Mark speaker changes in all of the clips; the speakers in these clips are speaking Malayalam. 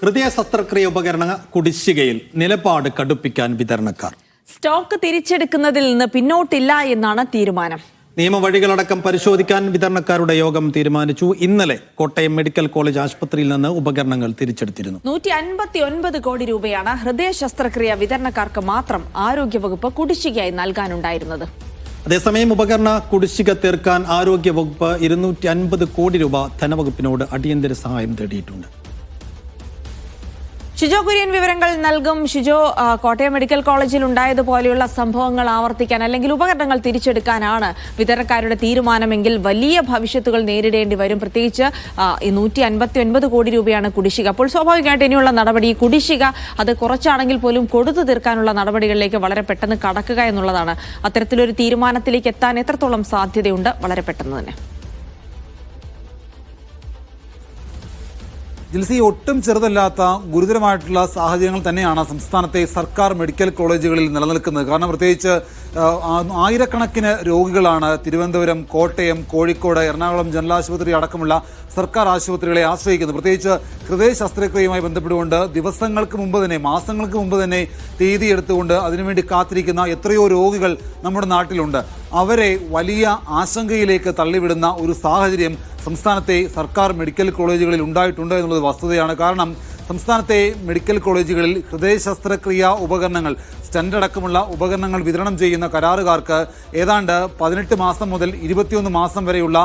Speaker 1: ഹൃദയ ശസ്ത്രക്രിയ ഉപകരണ കുടിശ്ശികയിൽ നിലപാട് കടുപ്പിക്കാൻ വിതരണക്കാർ.
Speaker 2: സ്റ്റോക്ക് തിരിച്ചെടുക്കുന്നതിൽ നിന്ന് പിന്നോട്ടില്ല എന്നാണ് തീരുമാനം.
Speaker 1: നിയമവഴികളടക്കം പരിശോധിക്കാൻ വിതരണക്കാരുടെ യോഗം തീരുമാനിച്ചു. ഇന്നലെ കോട്ടയം മെഡിക്കൽ കോളേജ് ആശുപത്രിയിൽ നിന്ന് ഉപകരണങ്ങൾ തിരിച്ചെടുത്തിരുന്നു.
Speaker 2: നൂറ്റി അൻപത്തി ഒൻപത് കോടി രൂപയാണ് ഹൃദയ ശസ്ത്രക്രിയ വിതരണക്കാർക്ക് മാത്രം ആരോഗ്യവകുപ്പ് കുടിശ്ശികയായി നൽകാനുണ്ടായിരുന്നത്.
Speaker 1: അതേസമയം ഉപകരണ കുടിശ്ശിക തീർക്കാൻ ആരോഗ്യവകുപ്പ് ഇരുന്നൂറ്റി അൻപത് കോടി രൂപ ധനവകുപ്പിനോട് അടിയന്തര സഹായം തേടിയിട്ടുണ്ട്.
Speaker 2: ഷിജോ കുര്യൻ വിവരങ്ങൾ നൽകും. ഷിജോ കോട്ടയം മെഡിക്കൽ കോളേജിൽ ഉണ്ടായതുപോലെയുള്ള സംഭവങ്ങൾ ആവർത്തിക്കാൻ അല്ലെങ്കിൽ ഉപകരണങ്ങൾ തിരിച്ചെടുക്കാനാണ് വിതരണക്കാരുടെ തീരുമാനമെങ്കിൽ വലിയ ഭവിഷ്യത്തുകൾ നേരിടേണ്ടി വരും. പ്രത്യേകിച്ച് നൂറ്റി അൻപത്തി ഒൻപത് കോടി രൂപയാണ് കുടിശ്ശിക. അപ്പോൾ സ്വാഭാവികമായിട്ട് ഇനിയുള്ള നടപടി കുടിശ്ശിക അത് കുറച്ചാണെങ്കിൽ പോലും കൊടുത്തു തീർക്കാനുള്ള നടപടികളിലേക്ക് വളരെ പെട്ടെന്ന് കടക്കുക എന്നുള്ളതാണ്. അത്തരത്തിലൊരു തീരുമാനത്തിലേക്ക് എത്താൻ എത്രത്തോളം സാധ്യതയുണ്ട് വളരെ പെട്ടെന്ന് തന്നെ.
Speaker 3: ജിൽസി ഒട്ടും ചെറുതല്ലാത്ത ഗുരുതരമായിട്ടുള്ള സാഹചര്യങ്ങൾ തന്നെയാണ് സംസ്ഥാനത്തെ സർക്കാർ മെഡിക്കൽ കോളേജുകളിൽ നിലനിൽക്കുന്നത്. കാരണം പ്രത്യേകിച്ച് ആയിരക്കണക്കിന് രോഗികളാണ് തിരുവനന്തപുരം കോട്ടയം കോഴിക്കോട് എറണാകുളം ജനറൽ ആശുപത്രി അടക്കമുള്ള സർക്കാർ ആശുപത്രികളെ ആശ്രയിക്കുന്നത്. പ്രത്യേകിച്ച് ഹൃദയ ശസ്ത്രക്രിയയുമായി ബന്ധപ്പെട്ടുകൊണ്ട് ദിവസങ്ങൾക്ക് മുമ്പ് തന്നെ മാസങ്ങൾക്ക് മുമ്പ് തന്നെ തീയതി എടുത്തുകൊണ്ട് അതിനുവേണ്ടി കാത്തിരിക്കുന്ന എത്രയോ രോഗികൾ നമ്മുടെ നാട്ടിലുണ്ട്. അവരെ വലിയ ആശങ്കയിലേക്ക് തള്ളിവിടുന്ന ഒരു സാഹചര്യം സംസ്ഥാനത്തെ സർക്കാർ മെഡിക്കൽ കോളേജുകളിൽ ഉണ്ടായിട്ടുണ്ട് എന്നുള്ളത് വസ്തുതയാണ്. കാരണം സംസ്ഥാനത്തെ മെഡിക്കൽ കോളേജുകളിൽ ഹൃദയ ശസ്ത്രക്രിയ ഉപകരണങ്ങൾ അടക്കമുള്ള ഉപകരണങ്ങൾ വിതരണം ചെയ്യുന്ന കരാറുകാർക്ക് ഏതാണ്ട് പതിനെട്ട് മാസം മുതൽ ഇരുപത്തിയൊന്ന് മാസം വരെയുള്ള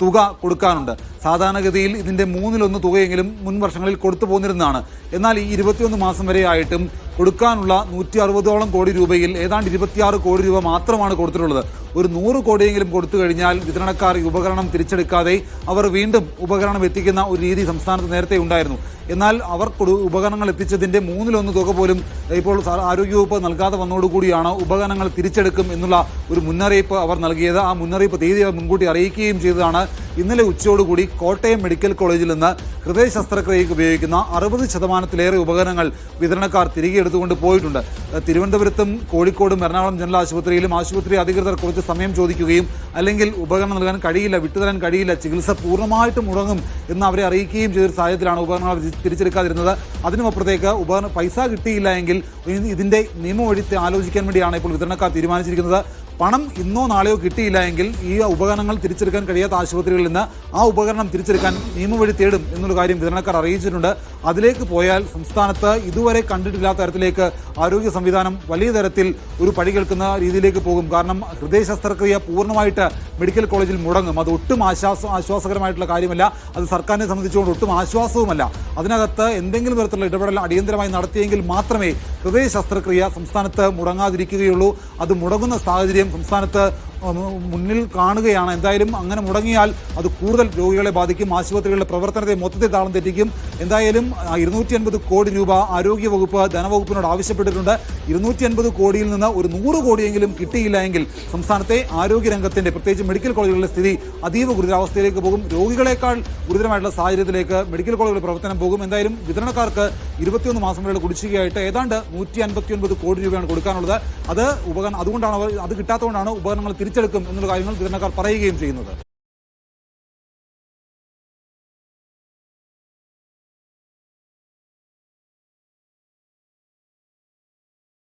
Speaker 3: തുക കൊടുക്കാനുണ്ട്. സാധാരണഗതിയിൽ ഇതിന്റെ മൂന്നിലൊന്ന് തുകയെങ്കിലും മുൻ വർഷങ്ങളിൽ കൊടുത്തു പോന്നിരുന്നതാണ്. എന്നാൽ ഈ ഇരുപത്തിയൊന്ന് മാസം വരെ ആയിട്ടും കൊടുക്കാനുള്ള നൂറ്റി അറുപതോളം കോടി രൂപയിൽ ഏതാണ്ട് ഇരുപത്തിയാറ് കോടി രൂപ മാത്രമാണ് കൊടുത്തിട്ടുള്ളത്. ഒരു നൂറ് കോടിയെങ്കിലും കൊടുത്തു കഴിഞ്ഞാൽ വിതരണക്കാർ ഈ ഉപകരണം തിരിച്ചെടുക്കാതെ അവർ വീണ്ടും ഉപകരണം എത്തിക്കുന്ന ഒരു രീതി സംസ്ഥാനത്ത് നേരത്തെ ഉണ്ടായിരുന്നു. എന്നാൽ അവർ ഉപകരണങ്ങൾ എത്തിച്ചതിന്റെ മൂന്നിലൊന്ന് തുക പോലും ഇപ്പോൾ ആരോഗ്യവകുപ്പ് നൽകാതെ വന്നതോടുകൂടിയാണ് ഉപകരണങ്ങൾ തിരിച്ചെടുക്കും എന്നുള്ള ഒരു മുന്നറിയിപ്പ് അവർ നൽകിയത്. ആ മുന്നറിയിപ്പ് തീയതി മുൻകൂട്ടി അറിയിക്കുകയും ചെയ്തതാണ്. ഇന്നലെ ഉച്ചയോടുകൂടി കോട്ടയം മെഡിക്കൽ കോളേജിൽ നിന്ന് ഹൃദയ ശസ്ത്രക്രിയയ്ക്ക് ഉപയോഗിക്കുന്ന അറുപത് ശതമാനത്തിലേറെ ഉപകരണങ്ങൾ വിതരണക്കാർ തിരികെ എടുത്തുകൊണ്ട് പോയിട്ടുണ്ട്. തിരുവനന്തപുരത്തും കോഴിക്കോടും എറണാകുളം ജനറൽ ആശുപത്രിയിലും ആശുപത്രി അധികൃതർ കുറച്ച് സമയം ചോദിക്കുകയും അല്ലെങ്കിൽ ഉപകരണം നൽകാൻ കഴിയില്ല വിട്ടുതരാൻ കഴിയില്ല ചികിത്സ പൂർണമായിട്ട് മുടങ്ങും എന്ന് അവരെ അറിയിക്കുകയും ചെയ്തൊരു സാഹചര്യത്തിലാണ് ഉപകരണങ്ങൾ തിരിച്ചെടുക്കാതിരുന്നത്. അതിനുമപ്പുറത്തേക്ക് ഉപകരണം പൈസ കിട്ടിയില്ല എങ്കിൽ ഇതിന്റെ നിയമവഴി ആലോചിക്കാൻ വേണ്ടിയാണ് ഇപ്പോൾ വിതരണക്കാർ തീരുമാനിച്ചിരിക്കുന്നത്. പണം ഇന്നോ നാളെയോ കിട്ടിയില്ല എങ്കിൽ ഈ ഉപകരണങ്ങൾ തിരിച്ചെടുക്കാൻ കഴിയാത്ത ആശുപത്രികളിൽ നിന്ന് ആ ഉപകരണം തിരിച്ചെടുക്കാൻ നിയമവഴി തേടും എന്നുള്ള കാര്യം വിതരണക്കാർ അറിയിച്ചിട്ടുണ്ട്. അതിലേക്ക് പോയാൽ സംസ്ഥാനത്ത് ഇതുവരെ കണ്ടിട്ടില്ലാത്ത തരത്തിലേക്ക് ആരോഗ്യ സംവിധാനം വലിയ തരത്തിൽ ഒരു പടി കേൾക്കുന്ന രീതിയിലേക്ക് പോകും. കാരണം ഹൃദയ ശസ്ത്രക്രിയ പൂർണമായിട്ട് മെഡിക്കൽ കോളേജിൽ മുടങ്ങും. അത് ഒട്ടും ആശ്വാസ ആശ്വാസകരമായിട്ടുള്ള കാര്യമല്ല. അത് സർക്കാരിനെ സംബന്ധിച്ചുകൊണ്ട് ഒട്ടും ആശ്വാസവുമല്ല. അതിനകത്ത് എന്തെങ്കിലും തരത്തിലുള്ള ഇടപെടൽ അടിയന്തരമായി നടത്തിയെങ്കിൽ മാത്രമേ ഹൃദയ ശസ്ത്രക്രിയ സംസ്ഥാനത്ത് മുടങ്ങാതിരിക്കുകയുള്ളൂ. അത് മുടങ്ങുന്ന സാഹചര്യം സംസ്ഥാനത്ത് മുന്നിൽ കാണുകയാണ്. എന്തായാലും അങ്ങനെ മുടങ്ങിയാൽ അത് കൂടുതൽ രോഗികളെ ബാധിക്കും ആശുപത്രികളുടെ പ്രവർത്തനത്തെ മൊത്തത്തിൽ താളം തെറ്റിക്കും. എന്തായാലും ഇരുന്നൂറ്റി അൻപത് കോടി രൂപ ആരോഗ്യവകുപ്പ് ധനവകുപ്പിനോട് ആവശ്യപ്പെട്ടിട്ടുണ്ട്. ഇരുന്നൂറ്റി അൻപത് കോടിയിൽ നിന്ന് ഒരു നൂറ് കോടിയെങ്കിലും കിട്ടിയില്ല എങ്കിൽ സംസ്ഥാനത്തെ ആരോഗ്യ രംഗത്തിന്റെ പ്രത്യേകിച്ച് മെഡിക്കൽ കോളേജുകളുടെ സ്ഥിതി അതീവ ഗുരുതരാവസ്ഥയിലേക്ക് പോകും. രോഗികളെക്കാൾ ഗുരുതരമായിട്ടുള്ള സാഹചര്യത്തിലേക്ക് മെഡിക്കൽ കോളേജുകളുടെ പ്രവർത്തനം പോകും. എന്തായാലും വിതരണക്കാർക്ക് ഇരുപത്തിയൊന്ന് മാസം വരെയുള്ള കുടിശ്ശികയായിട്ട് ഏതാണ്ട് നൂറ്റി അൻപത്തി ഒൻപത് കോടി രൂപയാണ് കൊടുക്കാനുള്ളത്. അത് ഉപകരണം അതുകൊണ്ടാണ് അത് കിട്ടാത്തതുകൊണ്ടാണ് ഉപകരണങ്ങൾ തിരിച്ചെടുക്കും എന്നുള്ള കാര്യങ്ങൾ വിതരണക്കാർ പറയുകയും ചെയ്യുന്നത്.